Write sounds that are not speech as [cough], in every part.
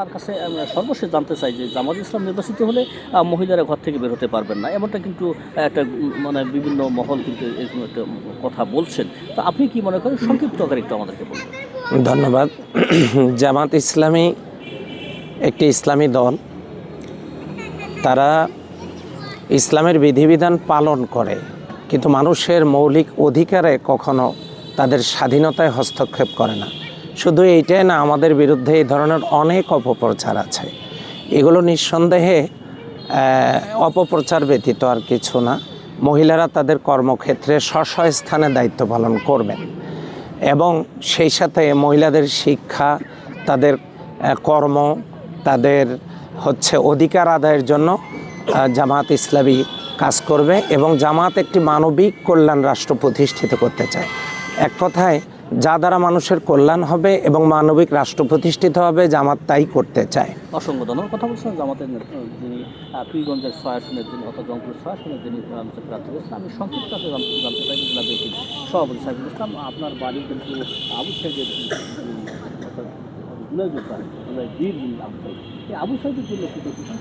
তার কাছে সর্বশেষ জানতে চাই যে জামাত ইসলাম নির্বাচিত হলে মহিলারা ঘর থেকে বের হতে পারবেন না। এমনটা কিন্তু একটা মানে বিভিন্ন মহল কিন্তু এরকম একটা কথা বলছেন। তো আপনি কি মনে করেন, সংক্ষিপ্ত আকারে একটু আমাদেরকে বলবেন ধন্যবাদ। [clears throat] জামাত ইসলামী একটি ইসলামী দল। তারা ইসলামের বিধিবিধান পালন করে, কিন্তু মানুষের মৌলিক অধিকারে কখনো তাদের স্বাধীনতায় হস্তক্ষেপ করে না। শুধু এইটাই না, আমাদের বিরুদ্ধে এই ধরনের অনেক অপপ্রচার আছে। এগুলো নিঃসন্দেহে অপপ্রচার ব্যতীত আর কিছু না। মহিলারা তাদের কর্মক্ষেত্রে স্ব স্থানে দায়িত্ব পালন করবেন এবং সেই সাথে মহিলাদের শিক্ষা, তাদের কর্ম, তাদের হচ্ছে অধিকার আদায়ের জন্য জামাত ইসলামী কাজ করবে এবং জামাত একটি মানবিক কল্যাণ রাষ্ট্র প্রতিষ্ঠিত করতে চায়। এক কথায় যা দ্বারা মানুষের কল্যাণ হবে এবং মানবিক রাষ্ট্র প্রতিষ্ঠিত হবে, জামাত তাই করতে চায়। অসংখ্য ধন্যবাদ। কথা বলছেন জামাতের যিনি পীরগঞ্জের ছয় যিনি অর্থাৎ রংপুর ছয় আসনের যিনি প্রার্থী করেছেন আমি সংক্ষিপ্ত জানতে চাই জেলা বিএনপির সভাপতি সাইফুল ইসলাম, আপনার বাড়ি কিন্তু আবু সাইদের বীর আবু এই আবু সাইদের জন্য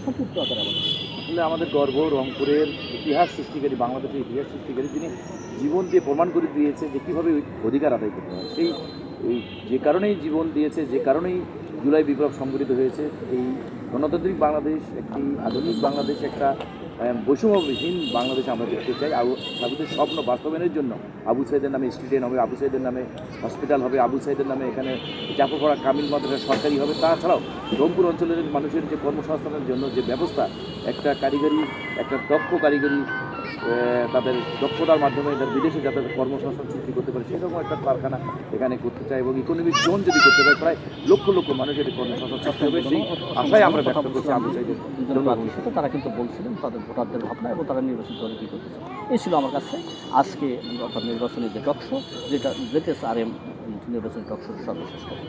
সংক্ষিপ্ত আকারে আমাদের আসলে আমাদের গর্ব রংপুরের ইতিহাস সৃষ্টিকারী, বাংলাদেশের ইতিহাস সৃষ্টিকারী তিনি জীবন দিয়ে প্রমাণ করে দিয়েছে যে কীভাবে অধিকার আদায় করতে হয়। সেই যে কারণেই জীবন দিয়েছে, যে কারণেই জুলাই বিপ্লব সংগঠিত হয়েছে, এই গণতান্ত্রিক বাংলাদেশ একটি আধুনিক বাংলাদেশ, একটা বৈষম্যবিহীন বাংলাদেশ আমরা দেখতে চাই। আবু আবুদের স্বপ্ন বাস্তবায়নের জন্য আবু সাইদের নামে স্টেডিয়াম হবে, আবু সাইদের নামে হসপিটাল হবে, আবু সাইদের নামে এখানে চাপড়া কামিল মাদ্রাসা সরকারি হবে। তাছাড়াও রংপুর অঞ্চলের মানুষের যে কর্মসংস্থানের জন্য যে ব্যবস্থা, একটা কারিগরি, একটা দক্ষ কারিগরি তাদের দক্ষতার মাধ্যমে তাদের বিদেশে যাতে কর্মসংস্থান সৃষ্টি করতে পারে, সেরকম একটা কারখানা এখানে করতে চাই এবং ইকোনমিক জোন যদি করতে চায় প্রায় লক্ষ লক্ষ মানুষের কর্মসংস্থান সৃষ্টি হবে সেই আশায় আমরা ব্যক্ত করছি। দুজন প্রার্থীর সাথে তারা কিন্তু বলছিলেন তাদের ভোটারদের ভাবনা এবং তারা নির্বাচিত হলে কী করতেছে এই ছিল আমার কাছে আজকে অর্থাৎ নির্বাচনী যে টকশো যেটা জেটেস আর এম নির্বাচনী টকশোর সর্বশেষ খবর।